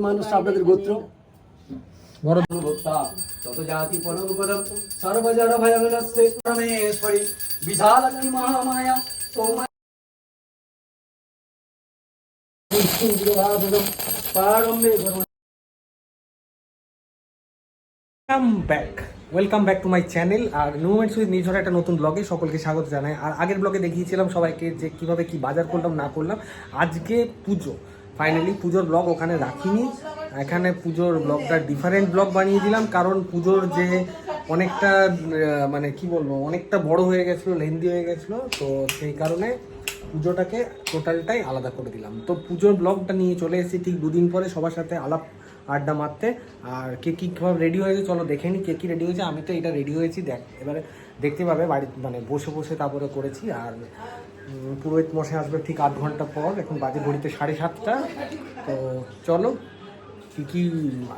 মানুষ আপনাদের গোত্র তত জাতি পরমপদম সর্বজড় ভয়বিনস্তে পরমেশ্বরী বিশালক্ষী মহামায়া পারম্যে ধর্ম welcome back to my channel R movements with Nirjhar একটা নতুন ব্লগে সকলকে স্বাগত জানাই। আর আগের ব্লগে দেখিয়েছিলাম সবাইকে যে কীভাবে কি বাজার করলাম, না করলাম। আজকে পুজো। ফাইনালি পুজোর ব্লগ ওখানে রাখিনি। এখানে পুজোর ব্লগটা ডিফারেন্ট ব্লগ বানিয়ে দিলাম। কারণ পুজোর যে অনেকটা মানে কি বলব, অনেকটা বড় হয়ে গেছিল লেন্দি হয়ে গেছিল, তো সেই কারণে পুজোটাকে টোটালটাই আলাদা করে দিলাম। তো পুজোর ব্লগটা নিয়ে চলে এসেছি ঠিক দুদিন পরে। সবার সাথে আলাপ আড্ডা মারতে। আর কে কী কীভাবে রেডি হয়েছে চলো দেখে নিই কে কী রেডি হয়েছে, আমি তো এটা রেডি হয়েছি, দেখ। এবারে দেখতে পাবে বাড়ি মানে বসে বসে তারপরে করেছি। আর পুরোহিত মশাই আসবে ঠিক আধ ঘণ্টা পর, এখন বাজে ঘড়িতে সাড়ে সাতটা। তো চলো, কী কী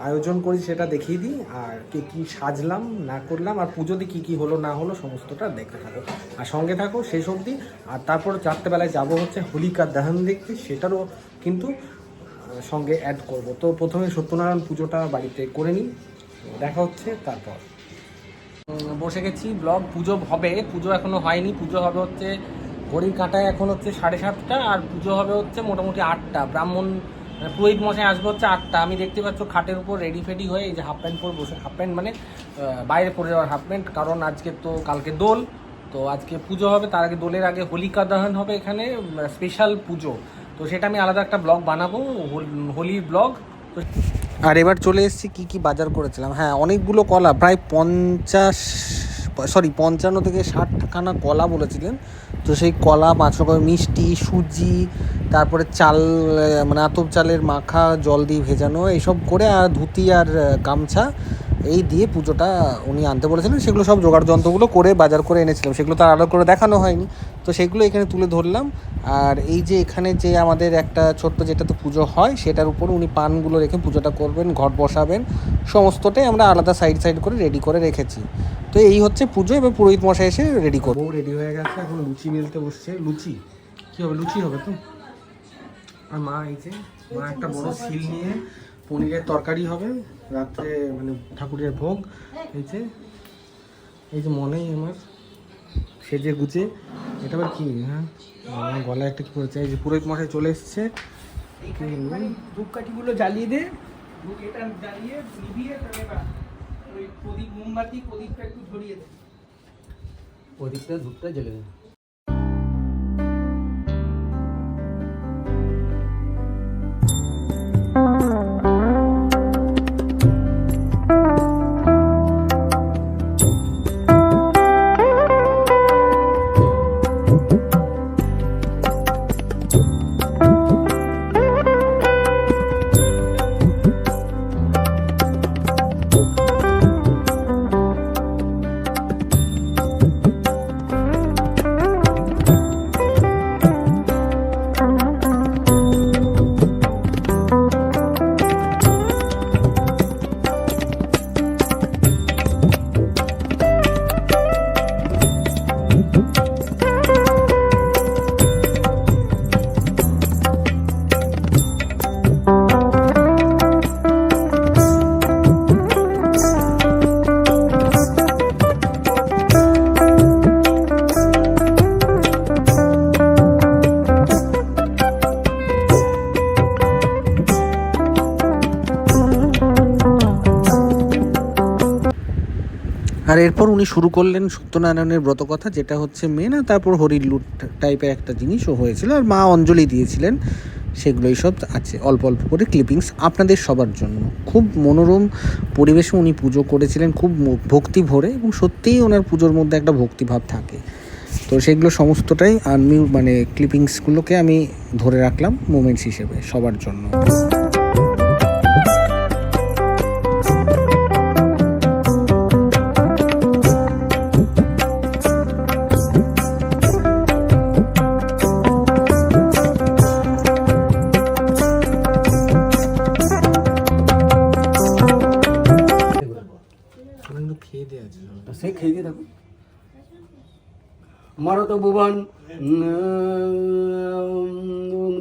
আয়োজন করি সেটা দেখিয়ে দিই। আর কে কী সাজলাম, না করলাম, আর পুজোতে কী কী হলো, না হলো, সমস্তটা দেখতে থাকো। আর সঙ্গে থাকো, শেষ অবধি। আর তারপর চারটেবেলায় যাব হচ্ছে হোলিকা দহন দেখতে, সেটারও কিন্তু সঙ্গে অ্যাড করব। তো প্রথমে সত্যনারায়ণ পুজোটা বাড়িতে করে নিই। দেখা হচ্ছে, তারপর। বসে গেছি ব্লগ পুজো হবে। পুজো এখনও হয়নি। পুজো হবে হচ্ছে, ঘড়ির কাঁটায় এখন হচ্ছে সাড়ে সাতটা, আর পুজো হবে হচ্ছে মোটামুটি আটটা। ব্রাহ্মণ মানে পুরোহিত মশাই আসবে হচ্ছে আটটা। আমি দেখতে পাচ্ছ খাটের উপর রেডি ফেডি হয়ে এই যে হাফ প্যান্ট পরে বসে হাফ প্যান্ট মানে বাইরে পরে যাওয়ার হাফ প্যান্ট কারণ আজকে তো কালকে দোল। তো আজকে পুজো হবে, তার আগে দোলের আগে হোলিকা দহন হবে এখানে স্পেশাল পুজো। তো সেটা আমি আলাদা একটা ব্লগ বানাবো, হোল- ব্লগ। আর এবার চলে এসেছি কি কি বাজার করেছিলাম। হ্যাঁ অনেকগুলো কলা, প্রায় পঞ্চাশ, সরি, পঞ্চান্ন থেকে ষাটখানা কলা বলেছিলেন। তো সেই কলা পাঁচ রকমের মিষ্টি, সুজি, তারপরে চাল মানে আতপ চালের মাখা, জল দিয়ে ভেজানো, এইসব করে, আর ধুতি আর গামছা। এই দিয়ে পুজোটা উনি আনতে বলেছিলেন, সেগুলো সব জোগাড় যন্ত্রগুলো করে বাজার করে এনেছিলাম, সেগুলো তার আলাদা করে দেখানো হয়নি। তো সেগুলো এখানে তুলে ধরলাম, আর এই যে এখানে যে আমাদের একটা ছোট্ট যেটাতে পুজো হয়, সেটার উপর উনি পানগুলো রেখে পুজোটা করবেন ঘট বসাবেন, সমস্তটাই আমরা আলাদা সাইড সাইড করে রেডি করে রেখেছি। তো এই হচ্ছে পুজো, এবার পুরোহিত মশাই এসে রেডি করব। রেডি হয়ে গেছে, এখন লুচি বেলতে বসছে। লুচি? কি হবে, লুচি হবে তো? আর মা এই যে, মা একটা বড় শিল নিয়ে পনিরের তরকারি হবে। রাত্রে মানে ঠাকুরের ভোগ এই যে এই যে মনেই আমার সেজে গুজে। এটা আবার কি হ্যাঁ? আমার গলায় একটা কি করেছে এই যে পুরোহিত মশাই চলে এসছে। ধূপকাঠিগুলো জ্বালিয়ে দে। এটা জ্বালিয়ে নিভিয়ে প্রদীপ মোমবাতি প্রদীপটা একটু ধরিয়ে দে। প্রদীপটা ধূপটা জ্বেলে দে। এরপর উনি শুরু করলেন সত্যনারায়ণের ব্রত কথা যেটা হচ্ছে মেন আর তারপর হরির লুট টাইপের একটা জিনিসও হয়েছিল, আর মা অঞ্জলি দিয়েছিলেন। সেগুলোই সব আছে, অল্প অল্প করে ক্লিপিংস আপনাদের সবার জন্য। খুব মনোরম পরিবেশে উনি পুজো করেছিলেন, খুব ভক্তি ভরে, এবং সত্যিই ওনার পুজোর মধ্যে একটা ভক্তিভাব থাকে। তো সেগুলো সমস্তটাই আমি মানে ক্লিপিংসগুলোকে আমি ধরে রাখলাম মোমেন্টস হিসেবে, সবার জন্য। সে খেয়ে দিয়ে থাকুন। মরত ভুবন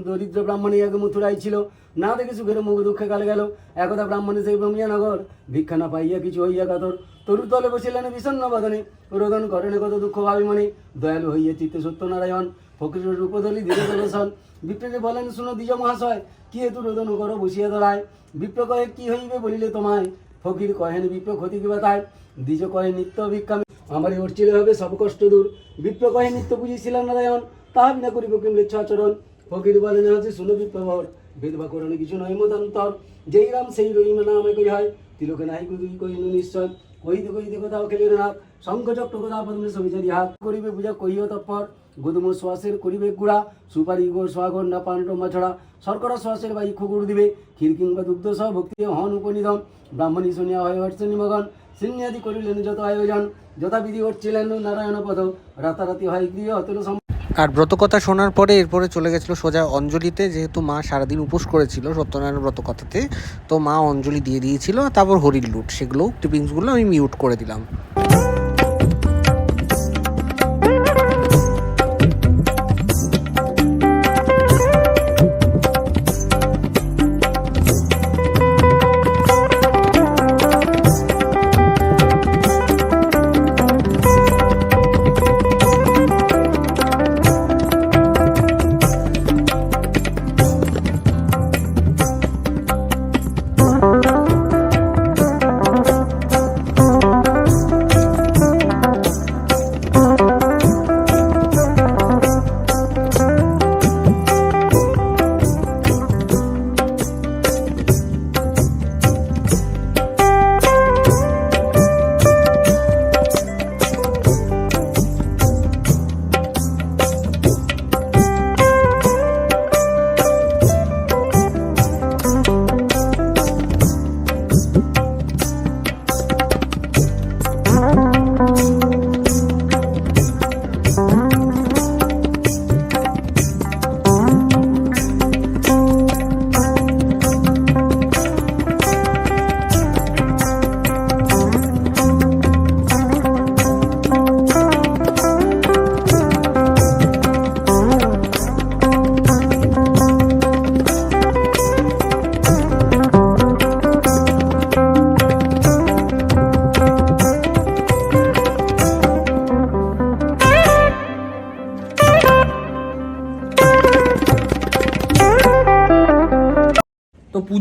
দরিদ্র ব্রাহ্মণী এক মথুরাই ছিল। না দেখে সুখের মুখ দুঃখে কালে গেল। একদা ব্রাহ্মণী সেই ব্রহ্মিয়ানগর। ভিক্ষা না পাইয়া কিছু হইয়া কাতর। তরু তলে বসিলেন বিষণ্ণ বদনে। রোদন করেন কত দুঃখ ভাবি মনে দয়ালু হইয়া চিত্তে সত্যনারায়ণ। ফকিরের রূপদলি ধীরে দর্শন বিপ্রে বলেন, শুনো দ্বিজ মহাশয়, কি হেতু রোদন করো বসিয়া দলায় বিপ্র কহে কি হইবে বলিলে তোমায়? ফকির কহেন বিপ্র ক্ষতি কি বাতায়? দ্বিজ কহে নিত্য ভিক্ষা আমারই উঠছিল হবে সব কষ্ট দূর। বিপ্র কহে নিত্য বুঝিছিলাম নারায়ণ। তাহা বিনা করিব কিমলেচ্ছ আচরণ? ফকির বলেন হচ্ছে শুনো বিপ্রবর বেদবা করণে কিছু নয় মতান্তর যেই রাম সেই রহিম নামে কই হয়, তিলকে নাই কই কইনু নিশ্চয়। কইতে কইতে কোথাও খেলির নাথ। শঙ্খ চক্র কোথা পদ্মে সবিচারি হাত করিবে পূজা কইও তৎপর। গোদম শ্বাসের করিবে গুড়া, সুপারি গো সোয়াগর না পান্ড মাছড়া শর্করা শ্বাসের বাই খুকুর দিবে, ক্ষীর কিংবা দুগ্ধ সহ ভক্তি হন উপনিধন ব্রাহ্মণী শুনিয়া হয় হর্ষণী মগন সিন্যাদি করিলেন যত আয়োজন। যথাবিধি হচ্ছিলেন নারায়ণ পদ, রাতারাতি হয় গৃহ হতল আর ব্রতকথা শোনার পরে এরপরে চলে গেছিল সোজা অঞ্জলিতে, যেহেতু মা সারাদিন উপোস করেছিল সত্যনারায়ণ ব্রতকথাতে, তো মা অঞ্জলি দিয়ে দিয়েছিল, তারপর হরির লুট, সেগুলো টিপিংসগুলো আমি মিউট করে দিলাম।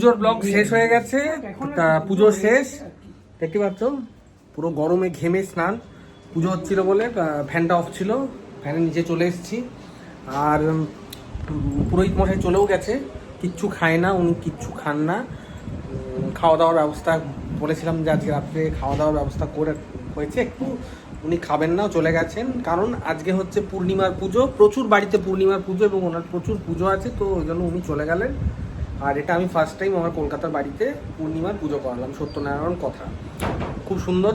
পুজোর ব্লগ শেষ হয়ে গেছে। তা পুজো শেষ। দেখতে পাচ্ছ? পুরো গরমে ঘেমে স্নান। পুজো হচ্ছিল বলে ফ্যানটা অফ ছিল। ফ্যানের নিচে চলে এসেছি। আর পুরোহিত মশাই চলেও গেছে। কিচ্ছু খায় না, উনি কিচ্ছু খান না। খাওয়া দাওয়ার ব্যবস্থা বলেছিলাম যে আজকে রাত্রে খাওয়া দাওয়ার ব্যবস্থা করে, হয়েছে। একটু উনি খাবেন না, চলে গেছেন। কারণ আজকে হচ্ছে পূর্ণিমার পুজো। প্রচুর বাড়িতে পূর্ণিমার পুজো এবং ওনার প্রচুর পুজো আছে, তো ওই জন্য উনি চলে গেলেন। আর এটা আমি ফার্স্ট টাইম আমার কলকাতার বাড়িতে পূর্ণিমার পুজো করালাম সত্যনারায়ণ কথা। খুব সুন্দর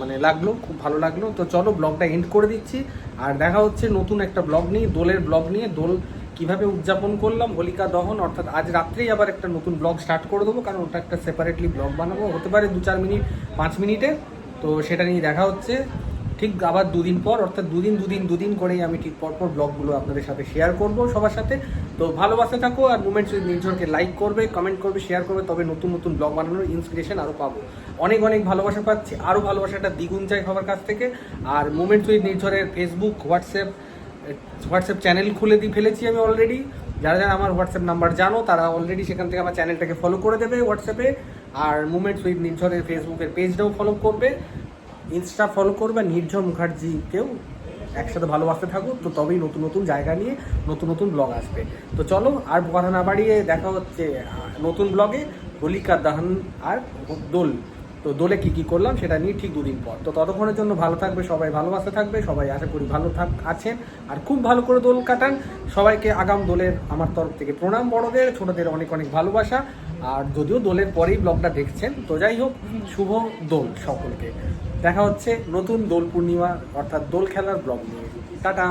মানে লাগল, খুব ভালো লাগল। তো চলো ব্লগটা এন্ড করে দিচ্ছি। আর দেখা হচ্ছে নতুন একটা ব্লগ নিয়ে, দোলের ব্লগ নিয়ে। দোল কীভাবে উদযাপন করলাম, হোলিকা দহন, অর্থাৎ আজ রাত্রেই আবার একটা নতুন ব্লগ স্টার্ট করে দেবো, কারণ ওটা একটা সেপারেটলি ব্লগ বানাবো। হতে পারে দু চার মিনিট, পাঁচ মিনিটে। তো সেটা নিয়ে দেখা হচ্ছে। ঠিক আবার দুদিন পর, অর্থাৎ দুদিন দুদিন দুদিন করেই আমি ঠিক পরপর ব্লগগুলো আপনাদের সাথে শেয়ার করব সবার সাথে। তো ভালোবাসা থাকো আর মুমেন্টস উইথ নির্ঝরকে লাইক করবে কমেন্ট করবে শেয়ার করবে, তবে নতুন নতুন ব্লগ বানানোর ইন্সপিরেশন আরও পাবো। অনেক অনেক ভালোবাসা পাচ্ছি আরও ভালোবাসাটা দ্বিগুণ চাই সবার কাছ থেকে। আর মুমেন্টস উইথ নির্ঝরের ফেসবুক হোয়াটসঅ্যাপ হোয়াটসঅ্যাপ চ্যানেল খুলে দিয়ে ফেলেছি আমি অলরেডি যারা যারা আমার হোয়াটসঅ্যাপ নাম্বার জানো, তারা অলরেডি সেখান থেকে আমার চ্যানেলটাকে ফলো করে দেবে হোয়াটসঅ্যাপে আর মুমেন্টস উইথ নির্ঝরের ফেসবুকের পেজটাও ফলো করবে। ইনস্টা ফলো করবে নির্ঝর মুখার্জিকেও একসাথে ভালোবাসতে থাকো তো তবেই নতুন নতুন জায়গা নিয়ে নতুন নতুন ব্লগ আসবে। তো চলো, আর কথা না বাড়িয়ে দেখা হচ্ছে নতুন ব্লগে হোলিকা দাহন আর দোল। তো দোলে কি কি করলাম সেটা নিয়ে ঠিক দুদিন পর। তো ততক্ষণের জন্য ভালো থাকবে, সবাই ভালোবাসতে থাকবে, সবাই আশা করি ভালো থাক, আছেন। আর খুব ভালো করে দোল কাটান। সবাইকে আগাম দোলের আমার তরফ থেকে প্রণাম, বড়দের, ছোটদের অনেক অনেক ভালোবাসা। আর যদিও দোলের পরেই ব্লগটা দেখছেন, তো যাই হোক, শুভ দোল সকলকে। দেখা হচ্ছে নতুন দোল পূর্ণিমা অর্থাৎ দোল খেলার ব্লগ নিয়ে। টাটা!